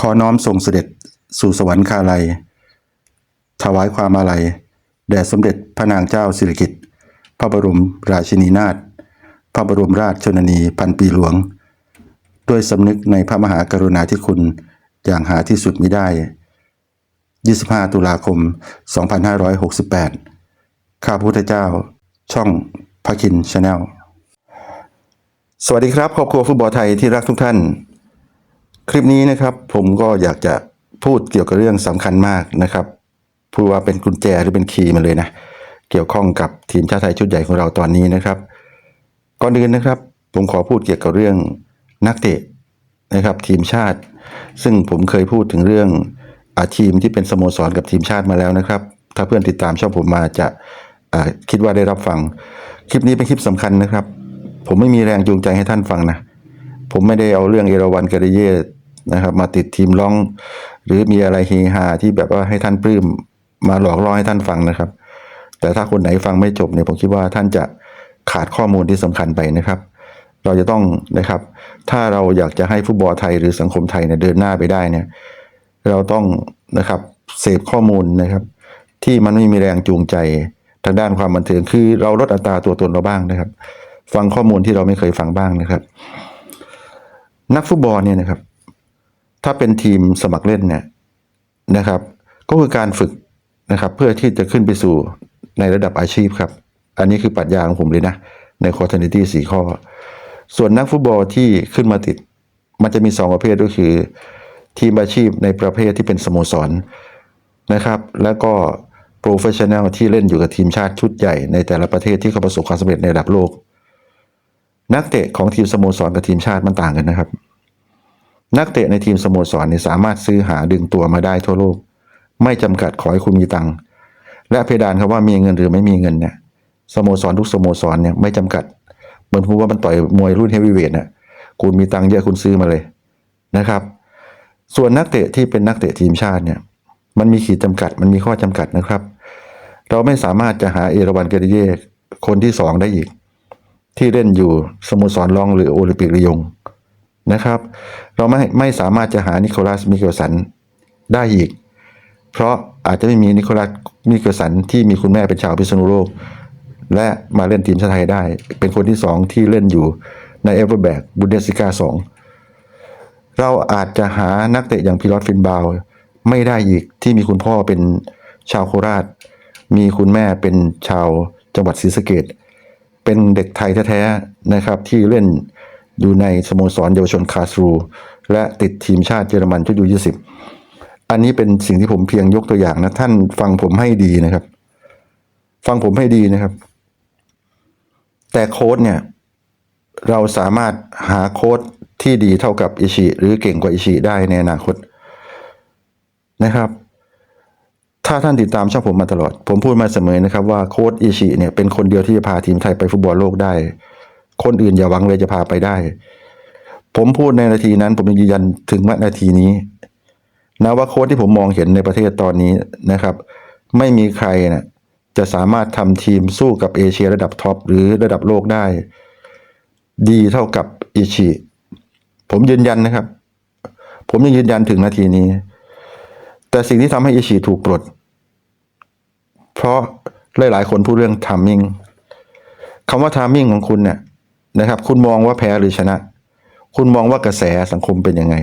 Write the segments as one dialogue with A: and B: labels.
A: ขอน้อมส่งเสด็จสู่สวรรคาลัย ถวายความอาลัยแด่สมเด็จพระนางเจ้าสิริกิติ์พระบรมราชินีนาถพระบรมราชชนนีพันปีหลวง ด้วยสำนึกในพระมหากรุณาธิคุณอย่างหาที่สุดมิได้ 25 ตุลาคม 2568 ข้าวพุทธเจ้า ช่องพระคินชาแนล สวัสดีครับ ครอบครัวฟุตบอลไทยที่รักทุกท่าน คลิปนี้นะครับผมก็อยากจะพูดเกี่ยวกับเรื่องสำคัญมากนะครับพูดว่าเป็นกุญแจหรือเป็นคีย์มาเลยนะ เกี่ยวข้องกับทีมชาติไทยชุดใหญ่ของเราตอนนี้นะครับ ก่อนอื่นนะครับ ผมขอพูดเกี่ยวกับเรื่องนักเตะนะครับ ทีมชาติ ซึ่งผมเคยพูดถึงเรื่องอาทีมที่เป็นสโมสรกับทีมชาติมาแล้วนะครับ ถ้าเพื่อนติดตามช่องผมมาจะาคิดว่าได้รับฟัง คลิปนี้เป็นคลิปสำคัญนะครับ ผมไม่มีแรงจูงใจให้ท่านฟังนะผมไม่ได้เอาเรื่องเอราวันกาเดเย่ นะครับ มาติดทีมร้อง หรือมีอะไรเฮฮาที่แบบว่าให้ท่านปลื้มมาหลอกล่อให้ท่านฟังนะครับ แต่ถ้าคนไหนฟังไม่จบเนี่ยผมคิดว่าท่านจะขาดข้อมูลที่สำคัญไปนะครับ เราจะต้องนะครับ ถ้าเราอยากจะให้ฟุตบอลไทยหรือสังคมไทยเนี่ยเดินหน้าไปได้เนี่ย เราต้องนะครับเสพข้อมูลนะครับ ที่มันไม่มีแรงจูงใจทางด้านความบันเทิงคือเราลดอัตราตัวตนเราบ้างนะครับ ฟังข้อมูลที่เราไม่เคยฟังบ้างนะครับ นักฟุตบอลเนี่ยนะครับ ถ้าเป็นทีมสมัครเล่นเนี่ยนะครับ ก็คือการฝึกนะครับเพื่อที่จะขึ้นไปสู่ในระดับอาชีพครับ อันนี้คือปรัชญาของผมเลยนะ ในคอร์เทนิตี้สี่ข้อ ส่วนนักฟุตบอลที่ขึ้นมาติด มันจะมีสองประเภทก็คือ ทีมอาชีพในประเภทที่เป็นสโมสรนะครับ แล้วก็โปรเฟชชั่นแนลที่เล่นอยู่กับทีมชาติชุดใหญ่ในแต่ละประเทศที่เขาประสบความสำเร็จในระดับโลก นักเตะของทีมสโมสรกับทีมชาติมันต่างกันนะครับ นักเตะในทีมสโมสรเนี่ยสามารถซื้อหาดึงตัวมาได้ทั่วโลก ไม่จำกัดขอให้คุณมีตังค์และเพดานคำว่ามีเงินหรือไม่มีเงินเนี่ยสโมสรทุกสโมสรเนี่ยไม่จำกัดเหมือนพูดว่ามันต่อยมวยรุ่นเฮฟวีเวทเนี่ยคุณมีตังค์เยอะคุณซื้อมาเลยนะครับ ส่วนนักเตะที่เป็นนักเตะทีมชาติเนี่ย มันมีขีดจำกัด มันมีข้อจำกัดนะครับ เราไม่สามารถจะหาเอราวันเกเดเย่คนที่สองได้อีก ที่เล่นอยู่สโมสรรองหรือโอลิมปิกรยง นะครับ เราไม่ไม่สามารถจะหานิโคลัสมิเกลสันได้อีก เพราะอาจจะไม่มีนิโคลัสมิเกลสันที่มีคุณแม่เป็นชาวพิษณุโลก และมาเล่นทีมชาติไทยได้ เป็นคนที่สองที่เล่นอยู่ในเอเวอร์แบกบุนเดสซิก้าสองเราอาจจะหานักเตะอย่างพิรอตฟินบาวไม่ได้อีกที่มีคุณพ่อเป็นชาวโคราช มีคุณแม่เป็นชาวจังหวัดศรีสะเกดเป็นเด็กไทยแท้ๆนะครับที่เล่น อยู่ในสโมสรเยาวชนคาสรู และติดทีมชาติเยอรมันชุดยูยี่สิบอันนี้เป็นสิ่งที่ผมเพียงยกตัวอย่างนะ ท่านฟังผมให้ดีนะครับ ฟังผมให้ดีนะครับ แต่โค้ดเนี่ย เราสามารถหาโค้ดที่ดีเท่ากับอิชิหรือเก่งกว่าอิชิได้ในอนาคตนะครับ ถ้าท่านติดตามช่องผมมาตลอด ผมพูดมาเสมอนะครับว่าโค้ดอิชิเนี่ยเป็นคนเดียวที่จะพาทีมไทยไปฟุตบอลโลกได้ คนอื่นอย่าหวังเลยจะพาไปได้ ผมพูดในนาทีนั้น ผมยืนยันถึงนาทีนี้นะว่าโค้ดที่ผมมองเห็นในประเทศตอนนี้นะครับ ไม่มีใครนะจะสามารถทำทีมสู้กับเอเชียระดับท็อปหรือระดับโลกได้ ดีเท่ากับอิชิผมยืนยันนะครับ ผมยังยืนยันถึงนาทีนี้ แต่สิ่งที่ทำให้อิชิถูกปลด เพราะหลายๆคนพูดเรื่องทามมิ่งคำว่าทามมิ่งของคุณเนี่ย นะครับ คุณมองว่าแพ้หรือชนะ คุณมองว่ากระแสสังคมเป็นยังไง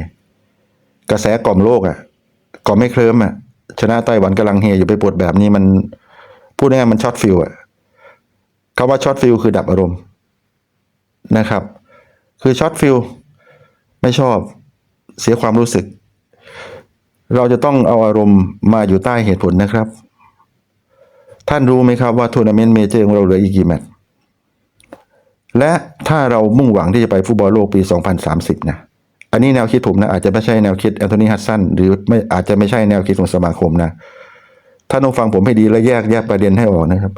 A: กระแสกล่อมโลกอะ่ะกล่อมไม่เคลิ้มอะ่ะ ชนะไต้หวันกำลังเฮอยู่ไปปวดแบบนี้มันพูดง่ายมันช็อตฟิลอะคำว่าช็อตฟิลคือดับอารมณ์นะครับ คือช็อตฟิลไม่ชอบเสียความรู้สึก เราจะต้องเอาอารมณ์มาอยู่ใต้เหตุผลนะครับ ท่านรู้ไหมครับว่าทัวร์นาเมนต์เมเจอร์ของเราเหลืออีกกี่แมตช์ และถ้าเรามุ่งหวังที่จะไปฟุตบอลโลกปี 2030 นะอันนี้แนวคิดผมนะอาจจะไม่ใช่แนวคิดแอนโทนีฮัตสันหรือไม่อาจจะไม่ใช่แนวคิดของสมาคมนะท่านต้องฟังผมให้ดีและแยกแยกประเด็นให้ออกนะครับ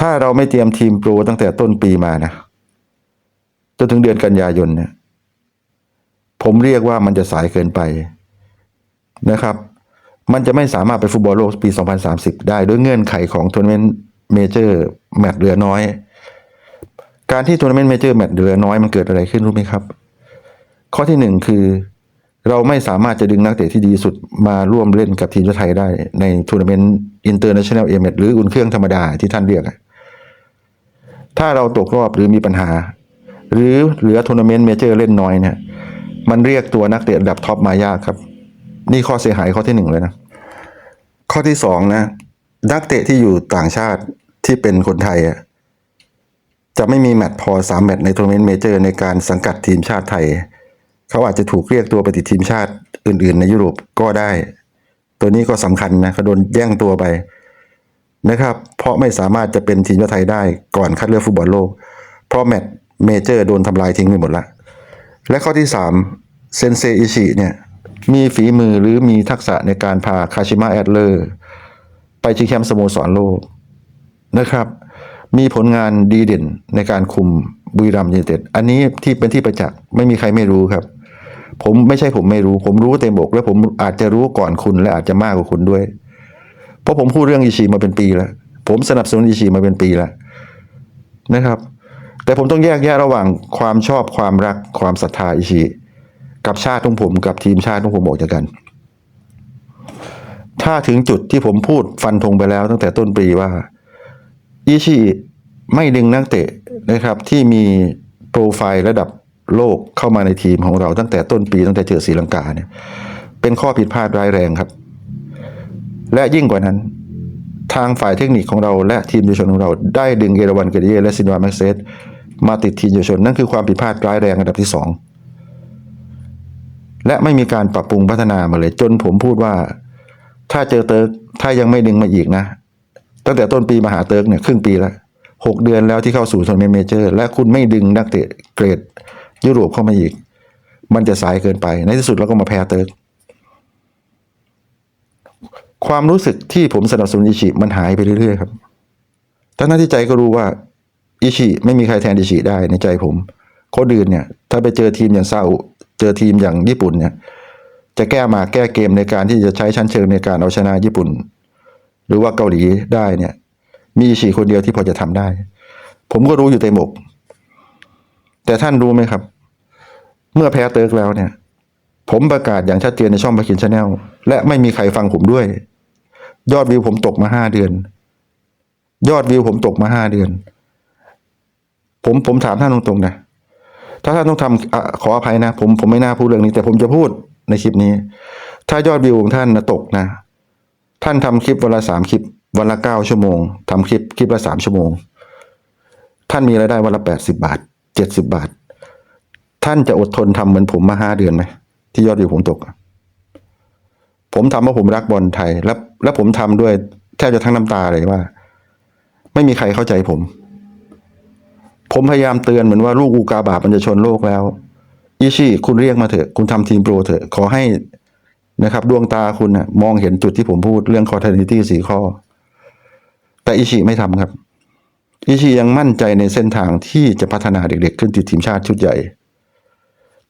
A: ถ้าเราไม่เตรียมทีมโปรตั้งแต่ต้นปีมานะจนถึงเดือนกันยายนเนี่ยผมเรียกว่ามันจะสายเกินไปนะครับ มันจะไม่สามารถไปฟุตบอลโลกปี 2030 ได้ด้วยเงื่อนไขของทัวร์นาเมนต์เมเจอร์แมตช์เหลือน้อย การที่ทัวร์นาเมนต์เมเจอร์แมตช์เหลือน้อยมันเกิดอะไรขึ้นรู้ไหมครับ ข้อที่หนึ่งคือเราไม่สามารถจะดึงนักเตะที่ดีสุดมาร่วมเล่นกับทีมชาติไทยได้ในทัวร์นาเมนต์อินเตอร์เนชั่นแนลเอเมหรืออุ่นเครื่องธรรมดาที่ท่านเรียก ถ้าเราตกรอบหรือมีปัญหา หรือเหลือทัวร์นาเมนต์เมเจอร์เล่นน้อยเนี่ยมันเรียกตัวนักเตะระดับท็อปมายากครับ นี่ข้อเสียหายข้อที่หนึ่งเลยนะ ข้อที่สองนะ นักเตะที่อยู่ต่างชาติที่เป็นคนไทยอะ จะไม่มีแมตช์พอสามแมตช์ในทัวร์นาเมนต์เมเจอร์ในการสังกัดทีมชาติไทย เขาอาจจะถูกเรียกตัวไปติดทีมชาติอื่น ๆ ในยุโรปก็ได้ ตัวนี้ก็สำคัญนะเขาโดนแย่งตัวไปนะครับ เพราะไม่สามารถจะเป็นทีมชาติไทยได้ก่อนคัดเลือกฟุตบอลโลก เพราะแมตช์เมเจอร์โดนทำลายทิ้งไปหมดละ และข้อที่ 3 เซนเซอิชิเนี่ยมีฝีมือหรือมีทักษะในการพาคาชิมะแอดเลอร์ ไปชิงแชมป์สโมสรโลกนะครับ มีผลงานดีเด่นในการคุมบุรีรัมย์ยูไนเต็ดอันนี้ที่เป็นที่ประจักษ์ไม่มีใครไม่รู้ครับ ผมไม่ใช่ผมไม่รู้ ผมรู้เต็มอกและผมอาจจะรู้ก่อนคุณและอาจจะมากกว่าคุณด้วย เพราะผมพูดเรื่องอิชิมาเป็นปีแล้ว ผมสนับสนุนอิชิมาเป็นปีแล้วนะครับ แต่ผมต้องแยกแยะระหว่างความชอบความรักความศรัทธาอิชิกับชาติของผมกับทีมชาติของผมออกจากกัน ถ้าถึงจุดที่ผมพูดฟันธงไปแล้วตั้งแต่ต้นปีว่า อิชิไม่ดึงนักเตะนะครับที่มีโปรไฟล์ระดับโลกเข้ามาในทีมของเราตั้งแต่ต้นปีตั้งแต่เจอศรีลังกาเนี่ยเป็นข้อผิดพลาดร้ายแรงครับ และยิ่งกว่านั้น ทางฝ่ายเทคนิคของเราและทีมเยาวชนของเราได้ดึงเอราวันเกเดียและซินวาแม็กเซสมาติดทีมเยาวชน นั่นคือความผิดพลาดร้ายแรงอันดับที่สองและไม่มีการปรับปรุงพัฒนามาเลยจนผมพูดว่า ถ้าเจอเติร์กถ้ายังไม่ดึงมาอีกนะ ตั้งแต่ต้นปีมาหาเติร์กเนี่ยครึ่งปีแล้วหกเดือนแล้วที่เข้าสู่ทัวร์นาเมนต์เมเจอร์ และคุณไม่ดึงนักเตะเกรดยุโรปเข้ามาอีก มันจะสายเกินไป ในที่สุดเราก็มาแพ้เติร์กความรู้สึกที่ผมสนับสนุนอิชิมันหายไปเรื่อยๆครับทั้งนั้นที่ใจก็รู้ว่าอิชิไม่มีใครแทนอิชิได้ในใจผมคนอื่นเนี่ย ถ้าไปเจอทีมอย่างซาอุเจอทีมอย่างญี่ปุ่นเนี่ย จะแก้มาแก้เกมในการที่จะใช้ชั้นเชิงในการเอาชนะญี่ปุ่น รือว่าเกาหลีได้เนี่ย มีอิชิคนเดียวที่พอจะทำได้ ผมก็รู้อยู่เต็มอกแต่ท่านรู้ไหมครับ เมื่อแพ้เติร์กแล้วเนี่ย ผมประกาศอย่างชัดเจนในช่องบาคินชาแนลและไม่มีใครฟังผมด้วย ยอดวิวผมตกมาห้าเดือน ยอดวิวผมตกมาห้าเดือน ผมผมถามท่านตรงๆนะถ้าท่านต้องทำอขออภัยนะ ผมผมไม่น่าพูดเรื่องนี้ แต่ผมจะพูดในคลิปนี้ ถ้ายอดวิวของท่านนะตกนะ ท่านทำคลิปวันละสามคลิป วันละเก้าชั่วโมงทำคลิปคลิปละสามชั่วโมง ท่านมีรายได้วันละแปดสิบาทเจ็ดสิบาท ท่านจะอดทนทำเหมือนผมมาห้าเดือนไหมที่ยอดวิวผมตก ผมทำเพราะผมรักบอลไทย และและผมทำด้วยแทบจะทั้งน้ำตาเลยว่า ไม่มีใครเข้าใจผม ผมพยายามเตือนเหมือนว่าลูกอูกาบาตมันจะชนโลกแล้วอิชิคุณเรียกมาเถอะ คุณทำทีมโปรเถอะ ขอให้ นะครับ ดวงตาคุณนะมองเห็นจุดที่ผมพูดเรื่องคอร์เทนิตี้สี่ข้อ แต่อิชิไม่ทำครับ อิชิยังมั่นใจในเส้นทางที่จะพัฒนาเด็กๆ ขึ้นติดทีมชาติชุดใหญ่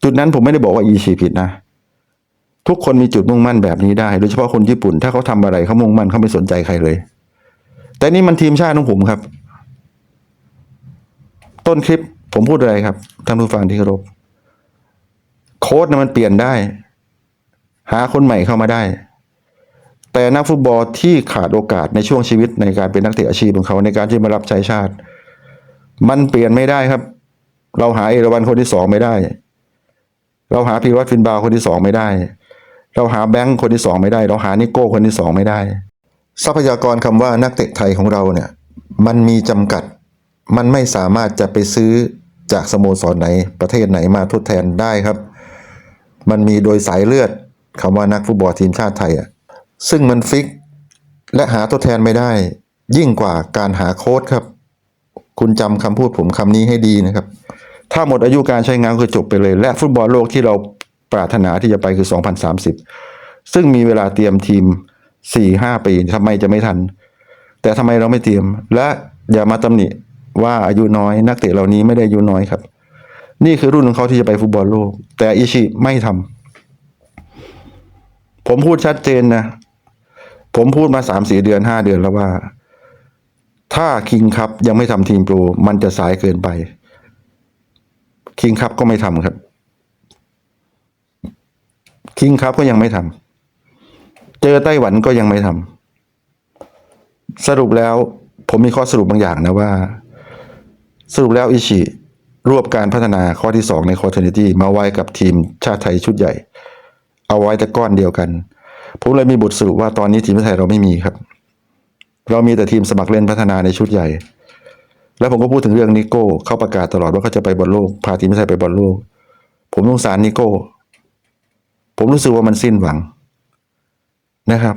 A: จุดนั้นผมไม่ได้บอกว่าอิชิผิดนะ ทุกคนมีจุดมุ่งมั่นแบบนี้ได้ โดยเฉพาะคนญี่ปุ่น ถ้าเขาทำอะไรเขามุ่งมั่นเขาไม่สนใจใครเลย แต่นี่มันทีมชาติของผมครับ ต้นคลิปผมพูดอะไรครับท่านผู้ฟังที่เคารพโค้ดนะมันเปลี่ยนได้ หาคนใหม่เข้ามาได้ แต่นักฟุตบอลที่ขาดโอกาสในช่วงชีวิตในการเป็นนักเตะอาชีพของเขาในการที่มารับใช้ชาติ มันเปลี่ยนไม่ได้ครับ เราหาเอราวันคนที่สองไม่ได้ เราหาพีรวัตรฟินบาวคนที่สองไม่ได้ เราหาแบงค์คนที่สองไม่ได้ เราหานิโก้คนที่สองไม่ได้ ทรัพยากรคำว่านักเตะไทยของเราเนี่ย มันมีจำกัด มันไม่สามารถจะไปซื้อจากสโมสรไหนประเทศไหนมาทดแทนได้ครับ มันมีโดยสายเลือด คำว่านักฟุตบอลทีมชาติไทยอะซึ่งมันฟิก และหาทดแทนไม่ได้ ยิ่งกว่าการหาโค้ดครับ คุณจำคำพูดผมคำนี้ให้ดีนะครับ ถ้าหมดอายุการใช้งานคือจบไปเลย และฟุตบอลโลกที่เราปรารถนาที่จะไปคือ 2030 ซึ่งมีเวลาเตรียมทีม 4-5 ปีทำไมจะไม่ทัน แต่ทำไมเราไม่เตรียม และอย่ามาตำหนิว่าอายุน้อย นักเตะเหล่านี้ไม่ได้อายุน้อยครับ นี่คือรุ่นของเขาที่จะไปฟุตบอลโลก แต่อิชิไม่ทำ ผมพูดชัดเจนนะ ผมพูดมาสามสี่เดือนห้าเดือนแล้วว่า ถ้าคิงคัพยังไม่ทำทีมโปรมันจะสายเกินไป คิงคัพก็ไม่ทำครับ คิงครับก็ยังไม่ทำเจอไต้หวันก็ยังไม่ทำสรุปแล้วผมมีข้อสรุปบางอย่างนะว่า สรุปแล้วอิชิรวบการพัฒนาข้อที่สองในคอร์เทนิตี้มาไว้กับทีมชาติไทยชุดใหญ่ เอาไว้แต่ก้อนเดียวกัน ผมเลยมีบทสรุปว่าตอนนี้ทีมชาติไทยเราไม่มีครับ เรามีแต่ทีมสมัครเล่นพัฒนาในชุดใหญ่ แล้วผมก็พูดถึงเรื่องนิโก้เขาประกาศตลอดว่าเขาจะไปบอลโลกพาทีมชาติไทยไปบอลโลก ผมสงสารนิโก้ ผมรู้สึกว่ามันสิ้นหวังนะครับ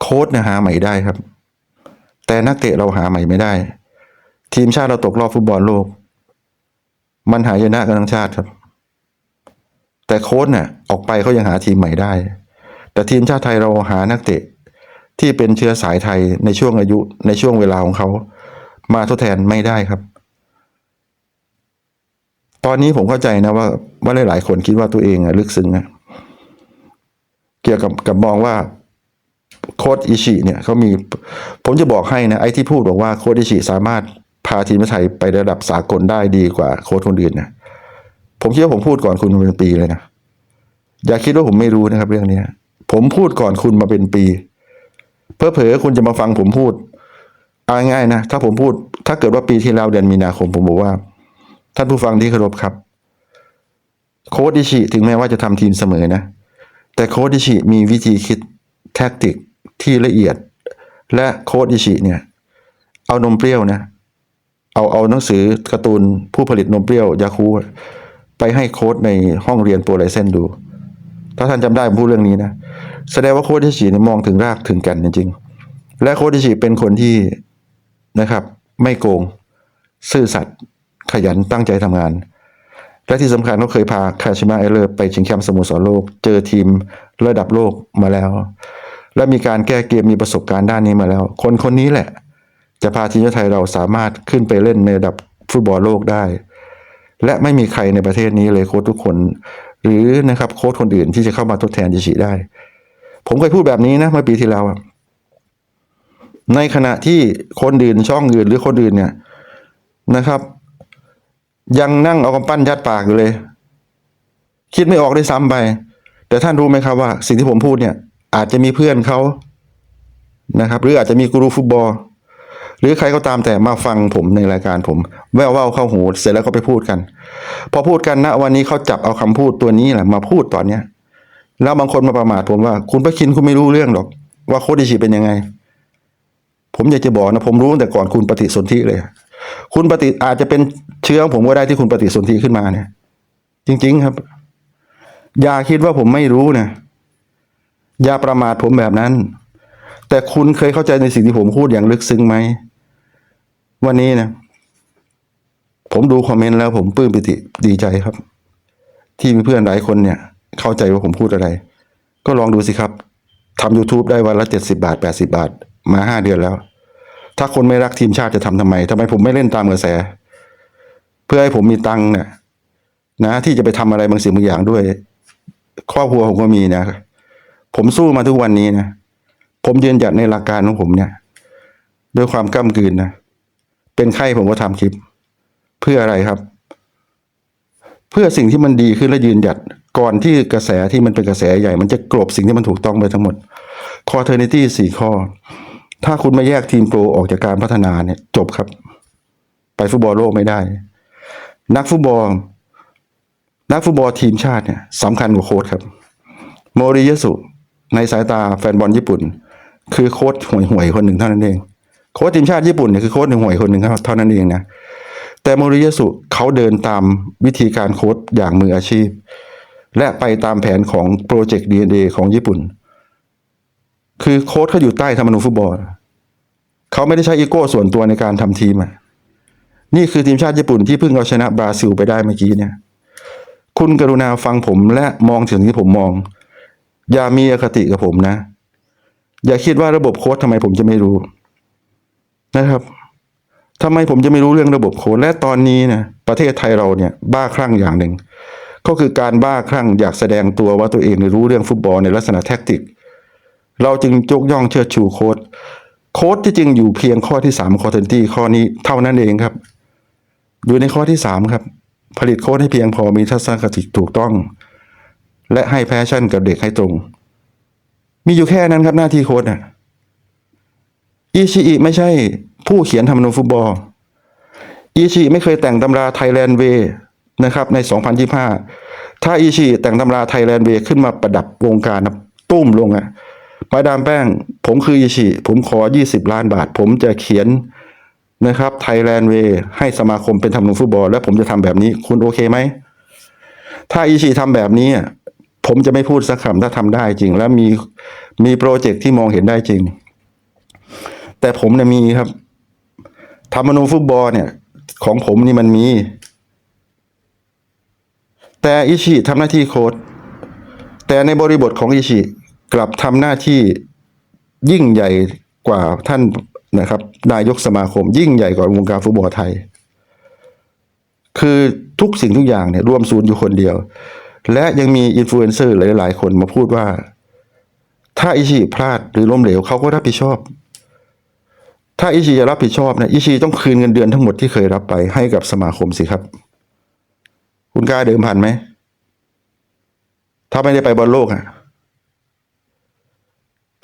A: โค้ดเนี่ยหาใหม่ได้ครับ แต่นักเตะเราหาใหม่ไม่ได้ ทีมชาติเราตกรอบฟุตบอลโลก มันหายนะกันทั้งชาติครับ แต่โค้ดเนี่ยออกไปเขายังหาทีมใหม่ได้ แต่ทีมชาติไทยเราหานักเตะที่เป็นเชื้อสายไทยในช่วงอายุในช่วงเวลาของเขา มาทดแทนไม่ได้ครับ ตอนนี้ผมเข้าใจนะว่าว่าหลายๆคนคิดว่าตัวเองอะลึกซึ้งนะเกี่ยวกับกับมองว่าโค้ดอิชิเนี่ยเขามี ผมจะบอกให้นะไอ้ที่พูดบอกว่าโค้ดอิชิสามารถพาทีมไทยไประดับสากลได้ดีกว่าโค้ดคนอื่นนะ ผมคิดว่าผมพูดก่อนคุณมาเป็นปีเลยนะอย่าคิดว่าผมไม่รู้นะครับ เรื่องเนี้ย ผมพูดก่อนคุณมาเป็นปี เพอเผลอคุณจะมาฟังผมพูดเอาง่ายๆนะถ้าผมพูด ถ้าเกิดว่าปีที่แล้วเดือนมีนาคม ผมบอกว่า ท่านผู้ฟังที่เคารพครับ โค้ดอิชิถึงแม้ว่าจะทำทีมเสมอนะ แต่โค้ดอิชิมีวิธีคิดแท็กติกที่ละเอียด และโค้ดอิชิเนี่ย เอานมเปรี้ยวนะ เอาเอาหนังสือการ์ตูนผู้ผลิตนมเปรี้ยวยาคู ไปให้โค้ดในห้องเรียนโปรไลเซนดู ถ้าท่านจำได้ผมพูดเรื่องนี้นะ แสดงว่าโค้ดอิชิเนี่ยมองถึงรากถึงกันจริงๆ และโค้ดอิชิเป็นคนที่นะครับ ไม่โกง ซื่อสัตย์ขยันตั้งใจทำงาน และที่สำคัญเขาเคยพาคาชิมะเอเลอร์ไปชิงแชมป์สโมสรโลก เจอทีมระดับโลกมาแล้ว และมีการแก้เกมมีประสบการณ์ด้านนี้มาแล้ว คนคนนี้แหละ จะพาทีมชาติไทยเราสามารถขึ้นไปเล่นในระดับฟุตบอลโลกได้ และไม่มีใครในประเทศนี้เลยโค้ชทุกคน หรือนะครับโค้ชคนอื่นที่จะเข้ามาทดแทนจิชิได้ ผมเคยพูดแบบนี้นะเมื่อปีที่แล้วในขณะที่คนอื่นช่องอื่นหรือคนอื่นเนี่ยนะครับ ยังนั่งเอากำปั้นยัดปากอยู่เลย คิดไม่ออกได้วยซ้ำไป แต่ท่านรู้ไหมครับว่า สิ่งที่ผมพูดเนี่ย อาจจะมีเพื่อนเขานะครับ หรืออาจจะมีกูรูฟุตบอล หรือใครก็ตามแต่มาฟังผมในรายการผม แววๆเข้าหูเสร็จแล้วก็ไปพูดกัน พอพูดกันนะวันนี้เขาจับเอาคำพูดตัวนี้แหละมาพูดตอนเนี้ยแล้วบางคนมาประมาทผมว่า คุณประคินคุณไม่รู้เรื่องหรอก ว่าโคดิชิเป็นยังไง ผมอยากจะบอกนะ ผมรู้ตั้งแต่ก่อนคุณปฏิสนธิเลย คุณปฏิอาจจะเป็นเชื้อของผมก็ได้ที่คุณปฏิสนธิขึ้นมาเนี่ย จริง ๆ ครับ อย่าคิดว่าผมไม่รู้นะอย่าประมาทผมแบบนั้น แต่คุณเคยเข้าใจในสิ่งที่ผมพูดอย่างลึกซึ้งไหม วันนี้นะ ผมดูคอมเมนต์แล้วผมปลื้มปิติดีใจครับ ที่มีเพื่อนหลายคนเนี่ย เข้าใจว่าผมพูดอะไร ก็ลองดูสิครับทำ YouTube ได้วันละเจ็ดสิบาทแปดสิบาท มาห้าเดือนแล้ว ถ้าคนไม่รักทีมชาติจะทำทำไมทำไมผมไม่เล่นตามกระแส เพื่อให้ผมมีตังค์เนี่ยนะที่จะไปทำอะไรบางสิ่งบางอย่างด้วย ครอบครัวผมก็มีนะผมสู้มาทุกวันนี้นะ ผมยืนหยัดในหลักการของผมเนี่ย ด้วยความก้ำกืนนะ เป็นไข้ผมก็ทำคลิป เพื่ออะไรครับ เพื่อสิ่งที่มันดีขึ้นและยืนหยัด ก่อนที่กระแสที่มันเป็นกระแสใหญ่ มันจะกลบสิ่งที่มันถูกต้องไปทั้งหมดคอเทอร์นิตี้สี่ข้อ ถ้าคุณไม่แยกทีมโปรออกจากการพัฒนาเนี่ย จบครับ ไปฟุตบอลโลกไม่ได้ นักฟุตบอล นักฟุตบอลทีมชาติเนี่ยสำคัญกว่าโค้ชครับ โมริยะสุ ในสายตาแฟนบอลญี่ปุ่น คือโค้ชห่วยๆคนหนึ่งเท่านั้นเอง โค้ชทีมชาติญี่ปุ่นเนี่ยคือโค้ชห่วยคนหนึ่งเท่านั้นเองนะแต่โมริยสุเขาเดินตามวิธีการโค้ชอย่างมืออาชีพ และไปตามแผนของโปรเจกต์ DNA ของญี่ปุ่น คือโค้ชเขาอยู่ใต้ธรรมนูญฟุตบอลเขาไม่ได้ใช้อีโก้ส่วนตัวในการทำทีมอะนี่คือทีมชาติญี่ปุ่นที่เพิ่งเอาชนะบราซิลไปได้เมื่อกี้เนี่ย คุณกรุณาฟังผมและมองถึงที่ผมมอง อย่ามีอคติกับผมนะ อย่าคิดว่าระบบโค้ดทำไมผมจะไม่รู้ นะครับทำไมผมจะไม่รู้เรื่องระบบโค้ดและตอนนี้นะประเทศไทยเราเนี่ยบ้าคลั่งอย่างหนึ่ง ก็คือการบ้าคลั่งอยากแสดงตัวว่าตัวเองรู้เรื่องฟุตบอลในลักษณะแท็กติก เราจึงยกย่องเชิดชูโค้ดโค้ดที่จริงอยู่เพียงข้อที่สามคอเทนตี้ข้อนี้เท่านั้นเองครับ อยู่ในข้อที่สามครับ ผลิตโค้ดให้เพียงพอมีทัศนคติถูกต้อง และให้แพชชั่นกับเด็กให้ตรง มีอยู่แค่นั้นครับหน้าที่โค้ชน่ะ อิชิอิไม่ใช่ผู้เขียนธรรมนูญฟุตบอล อิชิไม่เคยแต่งตำราไทยแลนด์เวนะครับใน 2025 ถ้าอิชิแต่งตำราไทยแลนด์เวขึ้นมาประดับวงการนะตุ้มลงอะมาดามแป้ง ผมคืออิชิผมขอ 20 ล้านบาท ผมจะเขียนนะครับไทยแลนด์เวให้สมาคมเป็นธรรมนูฟุตบอล และผมจะทำแบบนี้คุณโอเคไหม ถ้าอิชิทำแบบนี้ ผมจะไม่พูดสักคำถ้าทำได้จริง และมีมีโปรเจกต์ที่มองเห็นได้จริง แต่ผมเนี่ยมีครับธรรมนูฟุตบอลเนี่ย ของผมนี่มันมี แต่อิชิทำหน้าที่โค้ดแต่ในบริบทของอิชิกลับทำหน้าที่ยิ่งใหญ่กว่าท่านนะครับ นายกสมาคม ยิ่งใหญ่กว่าวงการฟุตบอลไทย คือทุกสิ่งทุกอย่างเนี่ยรวมศูนย์อยู่คนเดียว และยังมีอินฟลูเอนเซอร์หลาย ๆ คนมาพูดว่า ถ้าอิชิพลาดหรือล้มเหลวเขาก็รับผิดชอบ ถ้าอิชิจะรับผิดชอบนะอิชิต้องคืนเงินเดือนทั้งหมดที่เคยรับไปให้กับสมาคมสิครับ คุณกล้าเดิมพันไหม ถ้าไม่ได้ไปบอลโลกอะ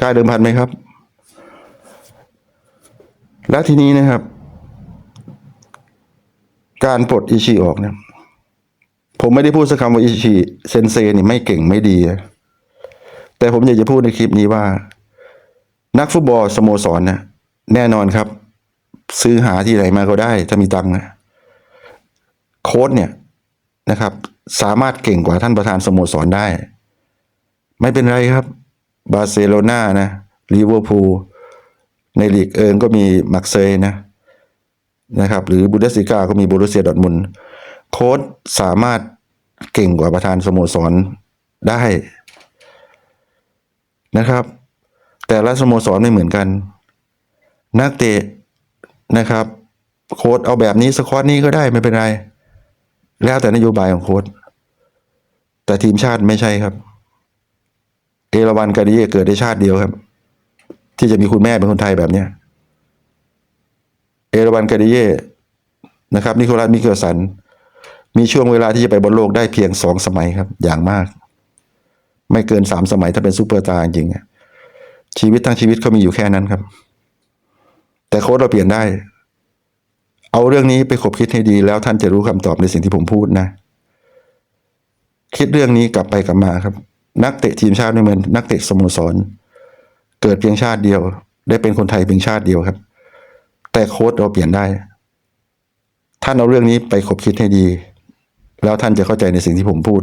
A: กล้าเดิมพันไหมครับ และทีนี้นะครับ การปลดอิชิออกเนี่ยผมไม่ได้พูดสักคำว่าอิชิเซนเซนี่ไม่เก่งไม่ดีนะแต่ผมอยากจะพูดในคลิปนี้ว่า นักฟุตบอลสโมสรนะ แน่นอนครับ ซื้อหาที่ไหนมาก็ได้ ถ้ามีตังค์นะโค้ดเนี่ยนะครับ สามารถเก่งกว่าท่านประธานสโมสรได้ ไม่เป็นไรครับ บาร์เซโลนานะลิเวอร์พูลในลีกเอิงก็มีมักเซย์นะนะครับ หรือบูเดสติก้าก็มีบรุเซียดอทมุนโค้ดสามารถเก่งกว่าประธานสโมสรได้นะครับ แต่ละสโมสรไม่เหมือนกัน นักเตะนะครับ โค้ดเอาแบบนี้สควอตนี้ก็ได้ไม่เป็นไร แล้วแต่นโยบายของโค้ดแต่ทีมชาติไม่ใช่ครับ เอราวันกาดิเย่เกิดในชาติเดียวครับ ที่จะมีคุณแม่เป็นคนไทยแบบเนี้ยเอราวันกาดิเย่นะครับ นิโคลัสมิเกลสัน มีช่วงเวลาที่จะไปบอลโลกได้เพียงสองสมัยครับ อย่างมาก ไม่เกินสามสมัยถ้าเป็นซูเปอร์ตาร์จริงๆชีวิตทั้งชีวิตเขามีอยู่แค่นั้นครับ แต่โค้ดเราเปลี่ยนได้ เอาเรื่องนี้ไปคบคิดให้ดี แล้วท่านจะรู้คำตอบในสิ่งที่ผมพูดนะ คิดเรื่องนี้กลับไปกลับมาครับ นักเตะทีมชาติไม่เหมือนนักเตะสโมสร เกิดเพียงชาติเดียว ได้เป็นคนไทยเพียงชาติเดียวครับ แต่โค้ดเราเปลี่ยนได้ ท่านเอาเรื่องนี้ไปคบคิดให้ดี แล้วท่านจะเข้าใจในสิ่งที่ผมพูด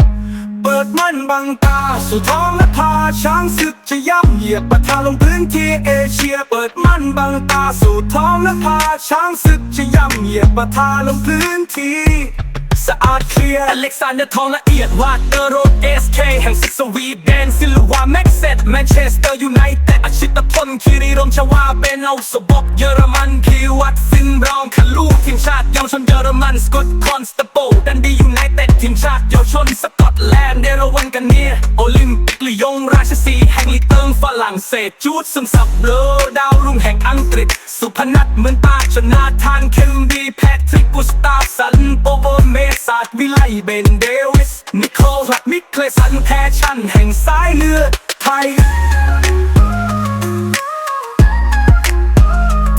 B: เปิดมันบังตาสู่ท้องและพาช้างศึกจะย่ำเหยียบประทาลงพื้นที่เอเชีย เปิดมันบังตาสู่ท้องและพาช้างศึกจะย่ำเหยียบประทาลงพื้นที่ สะอาดเคลียร์อเล็กซานเดอร์ทองละเอียดวาดเออร์โรดเอสเคแห่งศึกสวีเดนซิลวาแม็กเซตแมนเชสเตอร์ยูไนเต็ดอาชิตพลคิริรมชวาเบนเอาสบกเยอรมันพีวัตซินบรองคาลูทีมชาติเยาวชนเยอรมันสกอตคอนสเตโปดันดียูไนเต็ดทีมชาติเยาวชนสกอตแลนด์เดรวันกันเนียโอลิมปิกลียงราชสีห์แห่งลีเติงฝรั่งเศสจูดซึมซับเบลอดาวรุ่งแห่งอังกฤษ สุพนัทเหมือนตาชนาทานเคมดีแพทริกกุสตาฟสันโปโบเมศาสาดวิไลเบนเดวิส นิโคลัดมิเคลสันแพชชั่นแห่งสายเลือดไทย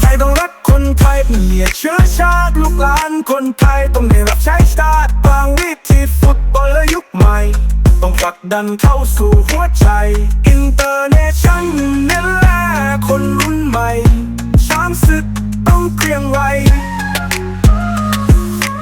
B: ไทยต้องรักคนไทยเปลี่ยนเชื้อชาติลูกหลานคนไทยต้องได้รับใช้ชาติบางวิธีฟุตบอลและยุคใหม่ ต้องผลักดันเข้าสู่หัวใจ อินเตอร์เนชั่นนี่แลคนรุ่นใหม่ ช้างศึกต้องเกรียงไว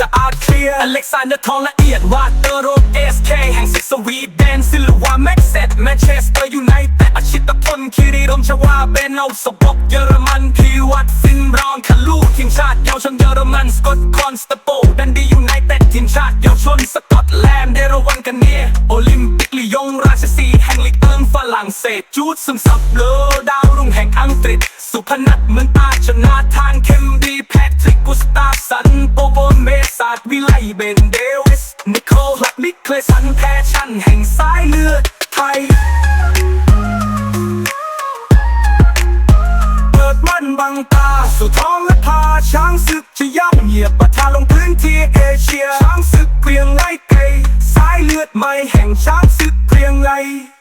B: สะอาดเคลียร์อเล็กซานเดอร์ทองละเอียดวาเตอร์โรเอสเคแห่งสิสวีเดนซิลวาแม็กเซตแมนเชสเตอร์ยูไนเต็ดอาชิตพลคิริรมชวาเบนเอาสบกเยอรมันพีวัตฟินรองคาลูทีมชาติเยาวชนเยอรมันสกอตคอนสเตโปดันดียูไนเต็ดทีมชาติเยาวชนสกอตแลนด์เดรวันกันเนียโอลิมปิกลียงราชสีแห่งลีกเอิงฝรั่งเศสจูดซึมซับเลอดาวรุ่งแห่งอังกฤษ สุพนัทเมืองตาชนาทานเคมดีแพท ริกกุสตาสันโปโบเมสาดวิไลเบนเดวิส นิโคลักนิเคลสันแพชชั่นแห่งสายเลือดไทย เปิดมันบังตาสู่ท้องและพาช้างศึกจะย่ำเหยียบปะทะลงพื้นที่เอเชีย ช้างศึกเกรียงไล่ไกลสายเลือดใหม่แห่งช้างศึกเกรียงไล่